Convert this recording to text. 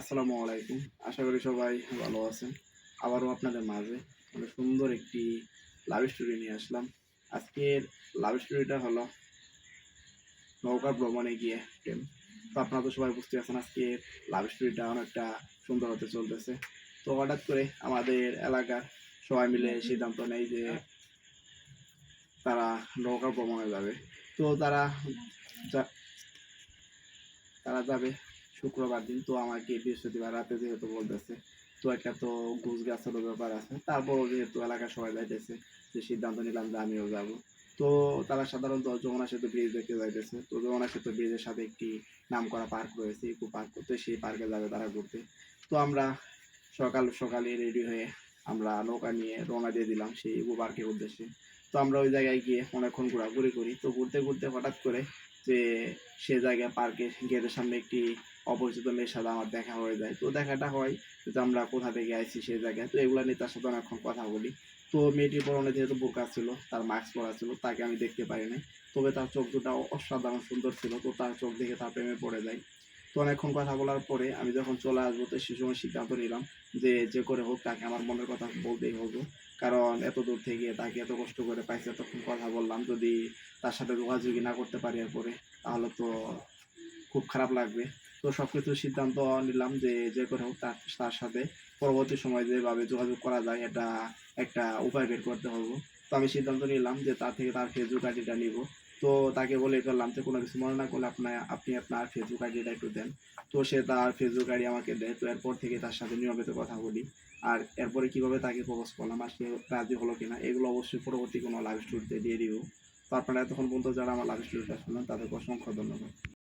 আসসালামু আলাইকুম। আশা করি সবাই ভালো আছেন। আবারও আপনাদের মাঝে অনেক সুন্দর একটি লাভ স্টোরি নিয়ে আসলাম। আজকের লাভ স্টোরিটা হলো নৌকা ভ্রমণে গিয়ে প্রেম। তো আপনারা তো সবাই বুঝতে পারছেন আজকের লাভ স্টোরিটা অনেকটা সুন্দর হতে চলতেছে। তো হঠাৎ করে আমাদের এলাকার সবাই মিলে সিদ্ধান্ত নেয় যে তারা নৌকা ভ্রমণে যাবে। তো তারা তারা যাবে শুক্রবার দিন তো আমাকে বৃহস্পতিবার রাতে যেহেতু বলতেছে, তো একটা তো ঘুষ গাছেরও ব্যাপার আছে। তারপর যেহেতু এলাকার সবাই যাইতেছে, যে সিদ্ধান্ত নিলাম যে আমিও যাব। তো তারা সাধারণত যমুনা সেতু ব্রিজ দেখতে যাইতেছে। তো যমুনা সেতু ব্রিজের সাথে একটি নাম করা পার্ক রয়েছে, ইকো পার্ক তো সেই পার্কে যাবে তারা ঘুরতে। তো আমরা সকাল সকালে রেডি হয়ে আমরা নৌকা নিয়ে রওনা দিয়ে দিলাম সেই ইকো পার্কের উদ্দেশ্যে। তো আমরা ওই জায়গায় গিয়ে অনেকক্ষণ ঘোরাঘুরি করি। তো ঘুরতে ঘুরতে হঠাৎ করে যে সে জায়গায় পার্কের গেটের সামনে একটি অপরিচিত মেয়ের সাথে আমার দেখা হয়ে যায়। তো দেখাটা হয় যে আমরা কোথা থেকে আইছি সেই জায়গায়। তো এগুলো নিয়ে তার সাথে অনেকক্ষণ কথা বলি। তো মেয়েটির পরনে যেহেতু বোকা ছিল, তার মাস্ক পরা ছিল, তাকে আমি দেখতে পারি নাই। তবে তার চোখ দুটা অসাধারণ সুন্দর ছিল। তো তার চোখ দেখে তার প্রেমে পড়ে যায়। অনেকক্ষণ কথা বলার পরে আমি যখন চলে আসব, তো সে সময় সিদ্ধান্ত নিলাম যে যে করে হোক তাকে আমার মনের কথা বলতেই হবে। কারণ এত দূর থেকে তাকে এত কষ্ট করে পাইছে, এতক্ষণ কথা বললাম। যদি তার সাথে যোগাযোগই না করতে পারি এরপরে, তাহলে তো খুব খারাপ লাগবে। তো সব কিছু সিদ্ধান্ত নিলাম যে যে করে হোক তার তার সাথে পরবর্তী সময় যেভাবে যোগাযোগ করা যায়, এটা একটা উপায় বের করতে হবে। তো আমি সিদ্ধান্ত নিলাম যে তার থেকে তার ফেসবুক আইডিটা নিব। তো তাকে বলে করলাম যে, কোনো কিছু মনে না করলে আপনার আপনি আপনার ফেসবুক আইডিটা একটু দেন। তো সে তার ফেসবুক আইডি আমাকে দেয়। তো এরপর থেকে তার সাথে নিয়মিত কথা বলি। আর এরপরে কীভাবে তাকে প্রপোজ করলাম, আর সে রাজি হলো কিনা, এগুলো অবশ্যই পরবর্তী কোনো লাইভ স্টোরিতে দিয়ে দিব। তো আপনারা এতক্ষণ পর্যন্ত যারা আমার লাইভ স্টোরিটা শুনলেন, তাদেরকে অসংখ্য ধন্যবাদ।